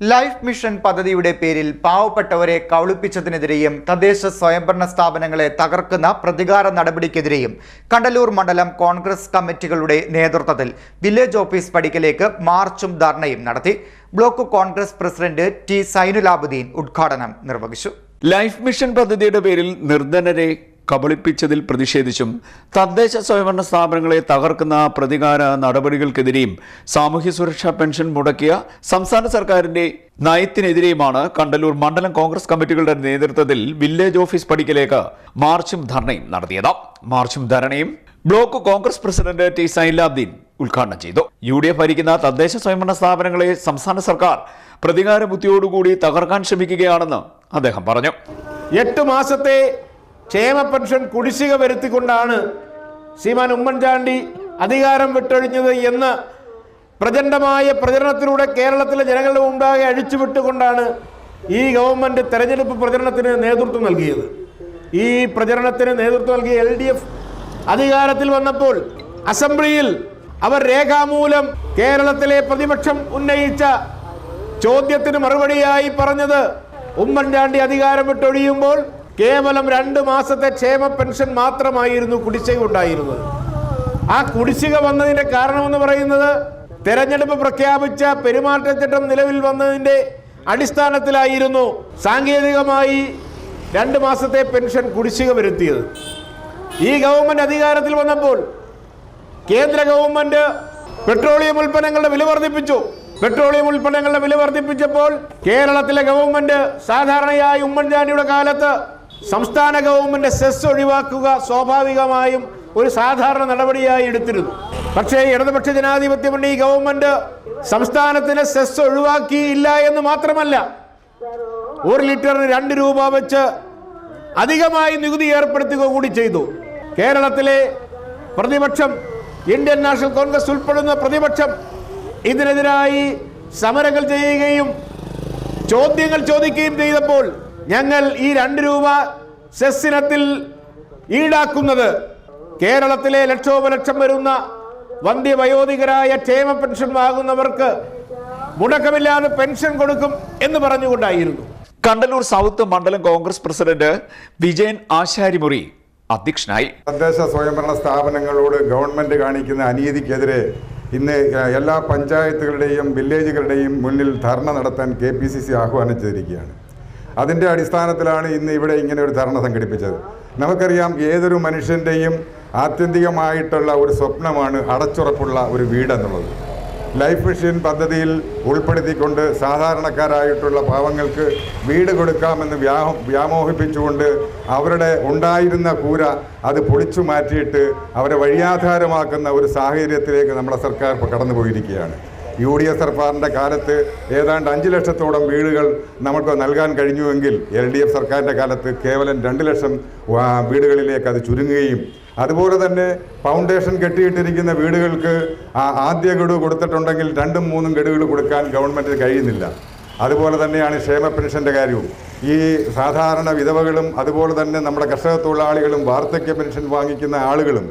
Life mission പദ്ധതിയുടെ പേരിൽ പാവപ്പെട്ടവരെ കൗളിപ്പിച്ചതിനെതിരെയും തദ്ദേശ സ്വയംഭരണ സ്ഥാപനങ്ങളെ തകർക്കുന്ന പ്രതികാര നടപടിക്കെതിരെയും കണ്ടലൂർ മണ്ഡലം കോൺഗ്രസ് കമ്മിറ്റികളുടെ നേതൃത്വത്തിൽ വില്ലേജ് ഓഫീസ് പടിക്കലേക്ക് മാർച്ചും ധർണയും നടത്തി. Block Congress president T Zainulabuddin ഉദ്ഘാടനം നിർവഹിച്ചു. ലൈഫ് മിഷൻ പദ്ധതിയുടെ പേരിൽ നിർധനരെ കബളിപ്പിച്ചതിൽ പ്രതിഷേധിച്ചും തദ്ദേശ സ്വയംഭരണ സ്ഥാപനങ്ങളെ തകർക്കുന്ന പ്രതികാര നടപടികൾക്കെതിരെയും സാമൂഹ്യ സുരക്ഷാ പെൻഷൻ മുടക്കിയ സംസ്ഥാന സർക്കാരിന്റെ നയത്തിനെതിരെയുമാണ് കണ്ടല്ലൂർ മണ്ഡലം കോൺഗ്രസ് കമ്മിറ്റികളുടെ നേതൃത്വത്തിൽ വില്ലേജ് ഓഫീസ് പടിക്കലേക്ക് മാർച്ചും ധർണയും നടത്തിയത്. മാർച്ചും ധരണയും block Congress president T Sailabdeen ഉദ്ഘാടനം ചെയ്തു. യു ഡി എഫ് ഭരിക്കുന്ന തദ്ദേശ സ്വയംഭരണ സ്ഥാപനങ്ങളെ സംസ്ഥാന സർക്കാർ പ്രതികാര ബുദ്ധിയോടുകൂടി തകർക്കാൻ ശ്രമിക്കുകയാണെന്ന് അദ്ദേഹം പറഞ്ഞു. എട്ട് മാസത്തെ ക്ഷേമ പെൻഷൻ കുടിശ്ശിക വരുത്തിക്കൊണ്ടാണ് ശ്രീമാൻ ഉമ്മൻചാണ്ടി അധികാരം വിട്ടൊഴിഞ്ഞത് എന്ന് പ്രചണ്ഡമായ പ്രചരണത്തിലൂടെ കേരളത്തിലെ ജനങ്ങളുടെ മുമ്പാകെ അഴിച്ചുവിട്ടുകൊണ്ടാണ് ഈ ഗവൺമെന്റ് തെരഞ്ഞെടുപ്പ് പ്രചരണത്തിന് നേതൃത്വം നൽകിയത്. ഈ പ്രചരണത്തിന് നേതൃത്വം നൽകിയ എൽ ഡി എഫ് അധികാരത്തിൽ വന്നപ്പോൾ അസംബ്ലിയിൽ അവർ രേഖാമൂലം കേരളത്തിലെ പ്രതിപക്ഷം ഉന്നയിച്ച ചോദ്യത്തിന് മറുപടിയായി പറഞ്ഞത് ഉമ്മൻചാണ്ടി അധികാരം വിട്ടൊഴിയുമ്പോൾ കേവലം രണ്ട് മാസത്തെ ക്ഷേമ പെൻഷൻ മാത്രമായിരുന്നു കുടിശ്ശിക ഉണ്ടായിരുന്നത്. ആ കുടിശ്ശിക വന്നതിന്റെ കാരണമെന്ന് പറയുന്നത് തെരഞ്ഞെടുപ്പ് പ്രഖ്യാപിച്ച പെരുമാറ്റച്ചട്ടം നിലവിൽ വന്നതിന്റെ അടിസ്ഥാനത്തിലായിരുന്നു സാങ്കേതികമായി രണ്ട് മാസത്തെ പെൻഷൻ കുടിശ്ശിക വരുത്തിയത്. ഈ ഗവൺമെന്റ് അധികാരത്തിൽ വന്നപ്പോൾ കേന്ദ്ര ഗവൺമെന്റ് പെട്രോളിയം ഉൽപ്പന്നങ്ങളുടെ വില വർദ്ധിപ്പിച്ചു. പെട്രോളിയം ഉൽപ്പന്നങ്ങളുടെ വില വർദ്ധിപ്പിച്ചപ്പോൾ കേരളത്തിലെ ഗവൺമെന്റ് സാധാരണയായി ഉമ്മൻചാണ്ടിയുടെ കാലത്ത് സംസ്ഥാന ഗവൺമെന്റ് സെസ് ഒഴിവാക്കുക സ്വാഭാവികമായും ഒരു സാധാരണ നടപടിയായി എടുത്തിരുന്നു. പക്ഷേ ഇടതുപക്ഷ ജനാധിപത്യ മുന്നണി ഗവൺമെന്റ് സംസ്ഥാനത്തിന് സെസ് ഒഴിവാക്കിയില്ല എന്ന് മാത്രമല്ല ഒരു ലിറ്ററിന് രണ്ട് രൂപ വെച്ച് അധികമായി നികുതി ഏർപ്പെടുത്തുക കൂടി ചെയ്തു. കേരളത്തിലെ പ്രതിപക്ഷം ഇന്ത്യൻ നാഷണൽ കോൺഗ്രസ് ഉൾപ്പെടുന്ന പ്രതിപക്ഷം ഇതിനെതിരായി സമരങ്ങൾ ചെയ്യുകയും ചോദ്യങ്ങൾ ചോദിക്കുകയും ചെയ്തപ്പോൾ ഞങ്ങൾ ഈ രണ്ട് രൂപ സെസ്സിനത്തിൽ ഈടാക്കുന്നത് കേരളത്തിലെ ലക്ഷോപലക്ഷം വരുന്ന വന്ധ്യവയോധികരായ ക്ഷേമ പെൻഷൻ വാങ്ങുന്നവർക്ക് മുടക്കമില്ലാതെ പെൻഷൻ കൊടുക്കും എന്ന് പറഞ്ഞുകൊണ്ടായിരുന്നു. കണ്ടലൂർ സൗത്ത് മണ്ഡലം കോൺഗ്രസ് പ്രസിഡന്റ് വിജയൻ ആശാരിമുറി അധ്യക്ഷനായി. തദ്ദേശ സ്വയംഭരണ സ്ഥാപനങ്ങളോട് ഗവൺമെന്റ് കാണിക്കുന്ന അനീതിക്കെതിരെ ഇന്ന് എല്ലാ പഞ്ചായത്തുകളുടെയും വില്ലേജുകളുടെയും മുന്നിൽ ധർണ നടത്താൻ കെ പി സി സി ആഹ്വാനം ചെയ്തിരിക്കുകയാണ് അതിന്റെ അടിസ്ഥാനത്തിലാണ് ഇന്ന് ഇവിടെ ഇങ്ങനെ ഒരു ധർണ സംഘടിപ്പിച്ചത്. നമുക്കറിയാം ഏതൊരു മനുഷ്യന്റെയും ആത്യന്തികമായിട്ടുള്ള ഒരു സ്വപ്നമാണ് അടച്ചുറപ്പുള്ള ഒരു വീടെന്നുള്ളത്. ലൈഫ് മിഷൻ പദ്ധതിയിൽ ഉൾപ്പെടുത്തിക്കൊണ്ട് സാധാരണക്കാരായിട്ടുള്ള പാവങ്ങൾക്ക് വീട് കൊടുക്കാമെന്ന് വ്യാമോ വ്യാമോഹിപ്പിച്ചുകൊണ്ട് അവരുടെ ഉണ്ടായിരുന്ന കൂര അത് പൊളിച്ചു മാറ്റിയിട്ട് അവരെ വഴിയാധാരമാക്കുന്ന ഒരു സാഹചര്യത്തിലേക്ക് നമ്മുടെ സർക്കാർ ഇപ്പോൾ യു ഡി എഫ് സർക്കാരിന്റെ കാലത്ത് ഏതാണ്ട് അഞ്ച് ലക്ഷത്തോളം വീടുകൾ നമുക്ക് നൽകാൻ കഴിഞ്ഞുവെങ്കിൽ എൽ ഡി എഫ് സർക്കാരിന്റെ കാലത്ത് കേവലം രണ്ട് ലക്ഷം വീടുകളിലേക്ക് അത് ചുരുങ്ങുകയും അതുപോലെ തന്നെ ഫൗണ്ടേഷൻ കെട്ടിയിട്ടിരിക്കുന്ന വീടുകൾക്ക് ആദ്യ ഗഡു കൊടുത്തിട്ടുണ്ടെങ്കിൽ രണ്ടും മൂന്നും ഗഡുകൾ കൊടുക്കാൻ ഗവൺമെന്റിന് കഴിയുന്നില്ല. അതുപോലെ തന്നെയാണ് ക്ഷേമ പെൻഷന്റെ കാര്യവും. ഈ സാധാരണ വിധവകളും അതുപോലെ തന്നെ നമ്മുടെ കർഷക തൊഴിലാളികളും വാർദ്ധക്യ പെൻഷൻ വാങ്ങിക്കുന്ന ആളുകളും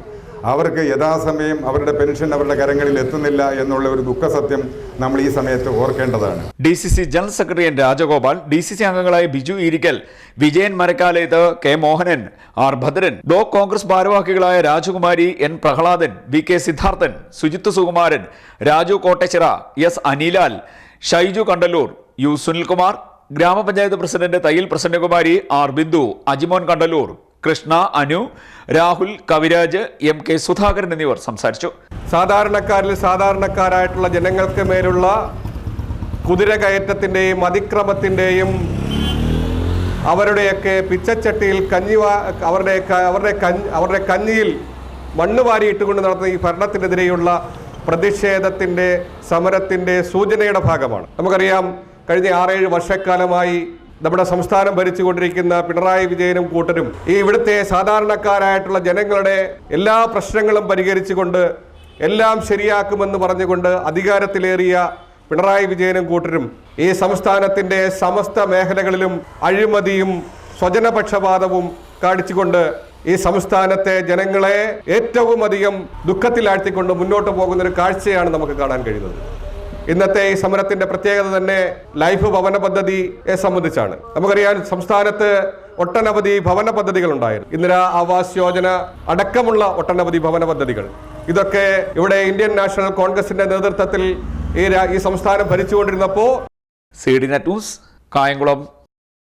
അവർക്ക് യഥാസമയം അവരുടെ പെൻഷൻ അവരുടെ കരങ്ങളിൽ എത്തുന്നില്ല എന്നുള്ള ഒരു ദുഃഖസത്യം നമ്മൾ ഈ സമയത്ത് ഓർക്കേണ്ടതാണ്. D C C general secretary N Rajagopal D C C അംഗങ്ങളായ Biju Irikkal Vijayan Marakkaleth K Mohanan R Bhadran block Congress ഭാരവാഹികളായ Rajakumari N Prahladan V K Siddharthan Sujith Sukumaran Raju Kottachira S Anilal Shaiju Kandallur U Sunilkumar grama panchayat president Thayyil Prasannakumari R Bindu Ajimon Kandalur Krishna Anu Rahul Kaviraj M K Sudhakaran എന്നിവർ സംസാരിച്ചു. സാധാരണക്കാരിൽ സാധാരണക്കാരായിട്ടുള്ള ജനങ്ങൾക്ക് മേലുള്ള കുതിര കയറ്റത്തിന്റെയും അതിക്രമത്തിന്റെയും അവരുടെയൊക്കെ പിച്ചച്ചട്ടിയിൽ കഞ്ഞി അവരുടെ അവരുടെ അവരുടെ കഞ്ഞിയിൽ മണ്ണ് വാരിയിട്ടുകൊണ്ട് നടത്തുന്ന ഈ ഭരണത്തിനെതിരെയുള്ള പ്രതിഷേധത്തിന്റെ സമരത്തിന്റെ സൂചനയുടെ ഭാഗമാണ്. നമുക്കറിയാം കഴിഞ്ഞ ആറേഴ് വർഷക്കാലമായി നമ്മുടെ സംസ്ഥാനം ഭരിച്ചുകൊണ്ടിരിക്കുന്ന പിണറായി വിജയനും കൂട്ടരും ഈ ഇവിടുത്തെ സാധാരണക്കാരായിട്ടുള്ള ജനങ്ങളുടെ എല്ലാ പ്രശ്നങ്ങളും പരിഹരിച്ചുകൊണ്ട് എല്ലാം ശരിയാക്കുമെന്ന് പറഞ്ഞുകൊണ്ട് അധികാരത്തിലേറിയ പിണറായി വിജയനും കൂട്ടരും ഈ സംസ്ഥാനത്തിന്റെ സമസ്ത മേഖലകളിലും അഴിമതിയും സ്വജനപക്ഷപാതവും കാണിച്ചുകൊണ്ട് ഈ സംസ്ഥാനത്തെ ജനങ്ങളെ ഏറ്റവും അധികം ദുഃഖത്തിലാഴ്ത്തിക്കൊണ്ട് മുന്നോട്ട് പോകുന്ന ഒരു കാഴ്ചയാണ് നമുക്ക് കാണാൻ കഴിയുന്നത്. ഇന്നത്തെ ഈ സമരത്തിന്റെ പ്രത്യേകത തന്നെ ലൈഫ് ഭവന പദ്ധതിയെ സംബന്ധിച്ചാണ്. നമുക്കറിയാം സംസ്ഥാനത്ത് ഒട്ടനവധി ഭവന പദ്ധതികൾ ഉണ്ടായിരുന്നു. ഇന്ദിരാ ആവാസ് യോജന അടക്കമുള്ള ഒട്ടനവധി ഭവന പദ്ധതികൾ. ഇതൊക്കെ ഇവിടെ ഇന്ത്യൻ നാഷണൽ കോൺഗ്രസിന്റെ നേതൃത്വത്തിൽ ഈ സംസ്ഥാനം ഭരിച്ചുകൊണ്ടിരുന്നപ്പോൾ C D net news Kayamkulam